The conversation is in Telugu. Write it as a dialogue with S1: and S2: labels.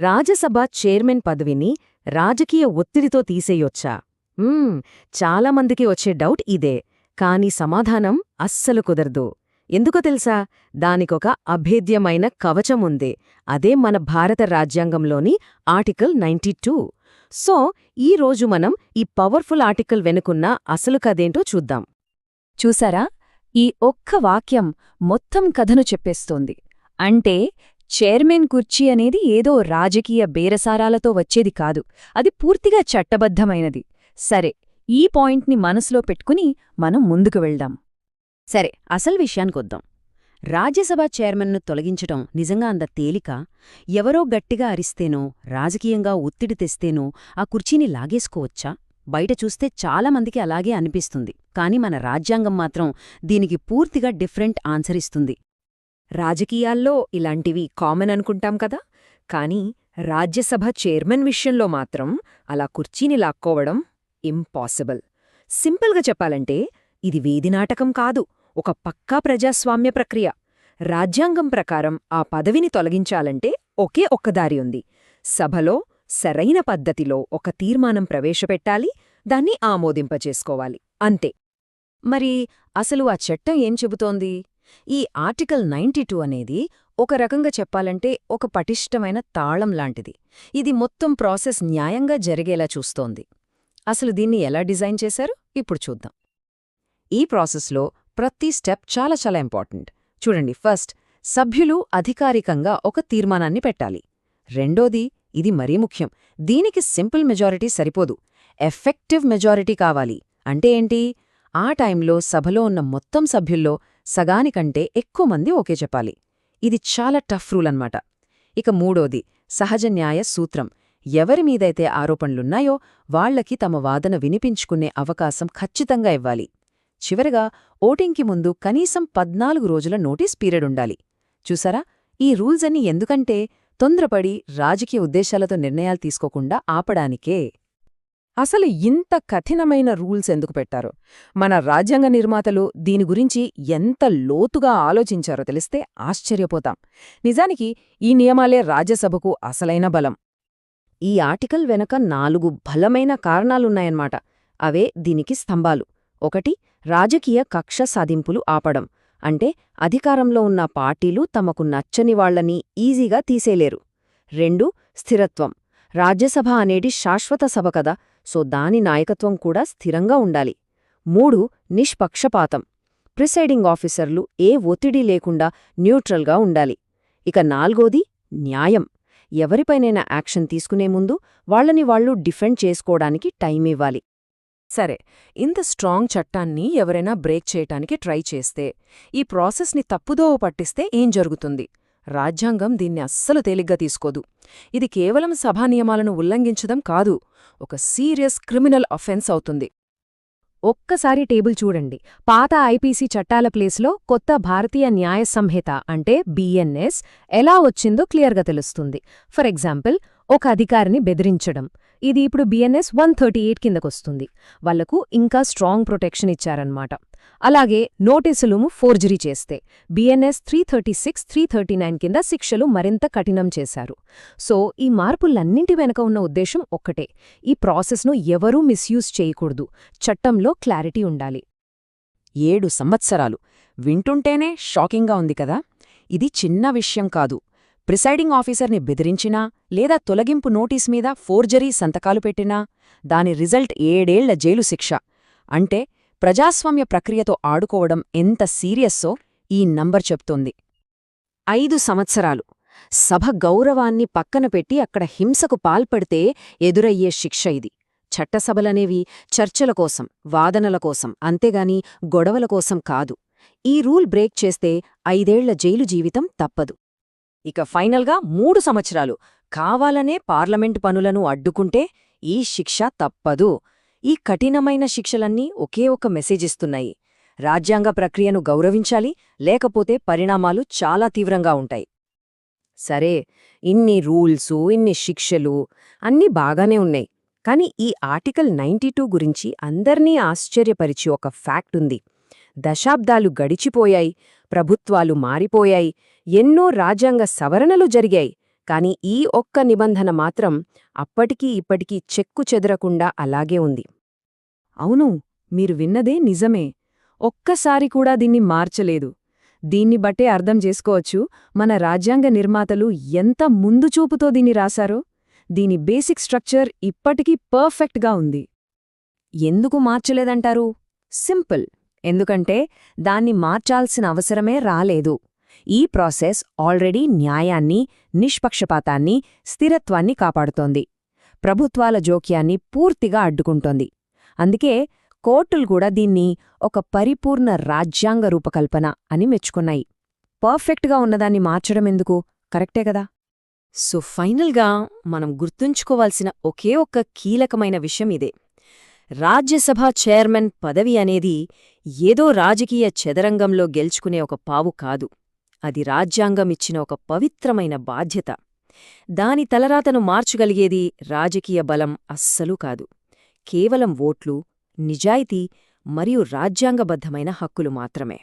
S1: రాజ్యసభ చైర్మన్ పదవిని రాజకీయ ఒత్తిడితో తీసేయొచ్చా? చాలామందికి వచ్చే డౌట్ ఇదే కాని సమాధానం అస్సలు కుదరదు. ఎందుకో తెలుసా? దానికొక అభేద్యమైన కవచముంది అదే మన భారత రాజ్యాంగంలోని ఆర్టికల్ నైంటీ టూ. సో ఈ రోజు మనం ఈ పవర్ఫుల్ ఆర్టికల్ వెనుకున్న అసలు కదేంటో చూద్దాం.
S2: చూసారా? ఈ ఒక్క వాక్యం మొత్తం కథను చెప్పేస్తోంది. అంటే చైర్మన్ కుర్చీ అనేది ఏదో రాజకీయ బేరసారాలతో వచ్చేది కాదు. అది పూర్తిగా చట్టబద్ధమైనది. సరే ఈ పాయింట్ని మనసులో పెట్టుకుని మనం ముందుకు వెళ్దాం.
S1: సరే అసలు విషయానికొద్దాం రాజ్యసభ చైర్మన్ను తొలగించటం నిజంగా అంత తేలిక? ఎవరో గట్టిగా అరిస్తేనో రాజకీయంగా ఒత్తిడి తెస్తేనో ఆ కుర్చీని లాగేసుకోవచ్చా? బయట చూస్తే చాలామందికి అలాగే అనిపిస్తుంది. కాని మన రాజ్యాంగం మాత్రం దీనికి పూర్తిగా డిఫరెంట్ ఆన్సర్ ఇస్తుంది. రాజకీయాల్లో ఇలాంటివి కామన్ అనుకుంటాం కదా. కానీ రాజ్యసభ చైర్మన్ విషయంలో మాత్రం అలా కుర్చీని లాక్కోవడం ఇంపాసిబుల్. సింపుల్గా చెప్పాలంటే ఇది వీధినాటకం కాదు ఒక పక్కా ప్రజాస్వామ్య ప్రక్రియ. రాజ్యాంగం ప్రకారం ఆ పదవిని తొలగించాలంటే ఒకే ఒక్క దారి ఉంది. సభలో సరైన పద్ధతిలో ఒక తీర్మానం ప్రవేశపెట్టాలి దాన్ని ఆమోదింపచేసుకోవాలి. అంతే. మరి అసలు ఆ చట్టం ఏం చెబుతోంది? ఈ ఆర్టికల్ నైంటీ అనేది ఒక రకంగా చెప్పాలంటే ఒక పటిష్టమైన తాళం లాంటిది. ఇది మొత్తం ప్రాసెస్ న్యాయంగా జరిగేలా చూస్తోంది. అసలు దీన్ని ఎలా డిజైన్ చేశారు? ఇప్పుడు చూద్దాం. ఈ ప్రాసెస్లో ప్రతి స్టెప్ చాలా చాలా ఇంపార్టెంట్. చూడండి ఫస్ట్ సభ్యులు అధికారికంగా ఒక తీర్మానాన్ని పెట్టాలి. రెండోది ఇది మరీ ముఖ్యం దీనికి సింపుల్ మెజారిటీ సరిపోదు. ఎఫెక్టివ్ మెజారిటీ కావాలి. అంటే ఏంటి? ఆ టైంలో సభలో ఉన్న మొత్తం సభ్యుల్లో సగానికంటే ఎక్కువ మంది ఓకే చెప్పాలి. ఇది చాలా టఫ్ రూల్ అన్నమాట. ఇక మూడోది సహజ న్యాయ సూత్రం. ఎవరి మీదైతే ఆరోపణలున్నాయో వాళ్ళకి తమ వాదన వినిపించుకునే అవకాశం ఖచ్చితంగా ఇవ్వాలి. చివరగా ఓటింగ్కి ముందు కనీసం పద్నాలుగు రోజుల నోటీస్ పీరియడ్ ఉండాలి. చూసారా? ఈ రూల్స్ అన్ని ఎందుకంటే తొందరపడి రాజకీయ ఉద్దేశాలతో నిర్ణయాలు తీసుకోకుండా ఆపడానికే. అసలు ఇంత కఠినమైన రూల్స్ ఎందుకు పెట్టారు? మన రాజ్యాంగ నిర్మాతలు దీని గురించి ఎంత లోతుగా ఆలోచించారో తెలిస్తే ఆశ్చర్యపోతాం. నిజానికి ఈ నియమాలే రాజ్యసభకు అసలైన బలం. ఈ ఆర్టికల్ వెనక నాలుగు బలమైన కారణాలున్నాయన్నమాట. అవే దీనికి స్తంభాలు. ఒకటి రాజకీయ కక్ష సాధింపులు ఆపడం. అంటే అధికారంలో ఉన్న పార్టీలు తమకు నచ్చని వాళ్ళని ఈజీగా తీసేలేరు. రెండు స్థిరత్వం. రాజ్యసభ అనేది శాశ్వత సభ కదా. సో దాని నాయకత్వం కూడా స్థిరంగా ఉండాలి. మూడు నిష్పక్షపాతం. ప్రిసైడింగ్ ఆఫీసర్లు ఏ ఒత్తిడి లేకుండా న్యూట్రల్గా ఉండాలి. ఇక నాల్గోది న్యాయం. ఎవరిపైనైనా యాక్షన్ తీసుకునే ముందు వాళ్ళని వాళ్ళు డిఫెండ్ చేసుకోవడానికి టైం ఇవ్వాలి. సరే ఇంత స్ట్రాంగ్ చట్టాన్ని ఎవరైనా బ్రేక్ చేయటానికి ట్రై చేస్తే ఈ ప్రాసెస్ని తప్పుదోవ పట్టిస్తే ఏం జరుగుతుంది? రాజ్యాంగం దీన్ని అస్సలు తేలిగ్గా తీసుకోదు. ఇది కేవలం సభా నియమాలను ఉల్లంఘించడం కాదు ఒక సీరియస్ క్రిమినల్ అఫెన్స్ అవుతుంది. ఒక్కసారి టేబుల్ చూడండి. పాత ఐపీసీ చట్టాల ప్లేస్లో కొత్త భారతీయ న్యాయ సంహిత అంటే బిఎన్ఎస్ ఎలా వచ్చిందో క్లియర్గా తెలుస్తుంది. ఫర్ ఎగ్జాంపుల్ ఒక అధికారిని బెదిరించడం. ఇది ఇప్పుడు బిఎన్ఎస్ వన్ థర్టీ ఎయిట్ కిందకొస్తుంది. వాళ్ళకు ఇంకా స్ట్రాంగ్ ప్రొటెక్షన్ ఇచ్చారన్నమాట. అలాగే నోటీసులుము ఫోర్జరీ చేస్తే BNS three thirty six three thirty nine కింద శిక్షలు మరింత కఠినం చేశారు. సో ఈ మార్పులన్నింటి వెనక ఉన్న ఉద్దేశం ఒక్కటే. ఈ ప్రాసెస్ను ఎవరూ మిస్యూజ్ చేయకూడదు. చట్టంలో క్లారిటీ ఉండాలి. ఏడు సంవత్సరాలు. వింటుంటేనే షాకింగ్గా ఉంది కదా? ఇది చిన్న విషయం కాదు. ప్రిసైడింగ్ ఆఫీసర్ని బెదిరించినా లేదా తొలగింపు నోటీస్ మీద ఫోర్జరీ సంతకాలు పెట్టినా దాని రిజల్ట్ ఏడేళ్ళ జైలు శిక్ష. అంటే ప్రజాస్వామ్య ప్రక్రియతో ఆడుకోవడం ఎంత సీరియస్సో ఈ నంబర్ చెప్తోంది. ఐదు సంవత్సరాలు. సభ గౌరవాన్ని పక్కన పెట్టి అక్కడ హింసకు పాల్పడితే ఎదురయ్యే శిక్ష ఇది. చట్టసభలనేవి చర్చల కోసం వాదనల కోసం అంతేగాని గొడవల కోసం కాదు. ఈ రూల్ బ్రేక్ చేస్తే ఐదేళ్ళ జైలు జీవితం తప్పదు. ఇక ఫైనల్గా మూడు సంవత్సరాలు. కావాలనే పార్లమెంట్ పనులను అడ్డుకుంటే ఈ శిక్ష తప్పదు. ఈ కఠినమైన శిక్షలన్నీ ఒకే ఒక మెసేజ్ ఇస్తున్నాయి. రాజ్యాంగ ప్రక్రియను గౌరవించాలి లేకపోతే పరిణామాలు చాలా తీవ్రంగా ఉంటాయి. సరే ఇన్ని రూల్సు ఇన్ని శిక్షలు అన్నీ బాగానే ఉన్నాయి. కాని ఈ ఆర్టికల్ నైంటీ గురించి అందర్నీ ఆశ్చర్యపరిచి ఒక ఫ్యాక్ట్ ఉంది. దశాబ్దాలు గడిచిపోయాయి ప్రభుత్వాలు మారిపోయాయి ఎన్నో రాజ్యాంగ సవరణలు జరిగాయి.
S3: కాని ఈ ఒక్క నిబంధన మాత్రం అప్పటికీ ఇప్పటికీ చెక్కు చెదరకుండా అలాగే ఉంది.
S2: అవును మీరు విన్నదే నిజమే. ఒక్కసారి కూడా దీన్ని మార్చలేదు. దీన్ని బట్టే అర్థం చేసుకోవచ్చు మన రాజ్యాంగ నిర్మాతలు ఎంత ముందుచూపుతో దీన్ని రాశారో. దీని బేసిక్ స్ట్రక్చర్ ఇప్పటికీ పర్ఫెక్ట్గా ఉంది.
S3: ఎందుకు మార్చలేదంటారు? సింపుల్. ఎందుకంటే దాన్ని మార్చాల్సిన అవసరమే రాలేదు. ఈ ప్రాసెస్ ఆల్రెడీ న్యాయాన్ని నిష్పక్షపాతాన్ని స్థిరత్వాన్ని కాపాడుతోంది. ప్రభుత్వాల జోక్యాన్ని పూర్తిగా అడ్డుకుంటోంది. అందుకే కోర్టులు కూడా దీన్ని ఒక పరిపూర్ణ రాజ్యాంగ రూపకల్పన అని మెచ్చుకున్నాయి. పర్ఫెక్ట్గా ఉన్నదాన్ని మార్చడం ఎందుకు? కరెక్టే కదా?
S1: సో ఫైనల్గా మనం గుర్తుంచుకోవాల్సిన ఒకే ఒక్క కీలకమైన విషయం ఇదే. రాజ్యసభ చైర్మన్ పదవి అనేది ఏదో రాజకీయ చదరంగంలో గెలుచుకునే ఒక పావు కాదు. అది రాజ్యాంగం ఇచ్చిన ఒక పవిత్రమైన బాధ్యత. దాని తలరాతను మార్చగలిగేది రాజకీయ బలం అస్సలు కాదు. కేవలం ఓట్లు నిజాయితీ మరియు రాజ్యాంగబద్ధమైన హక్కులు మాత్రమే.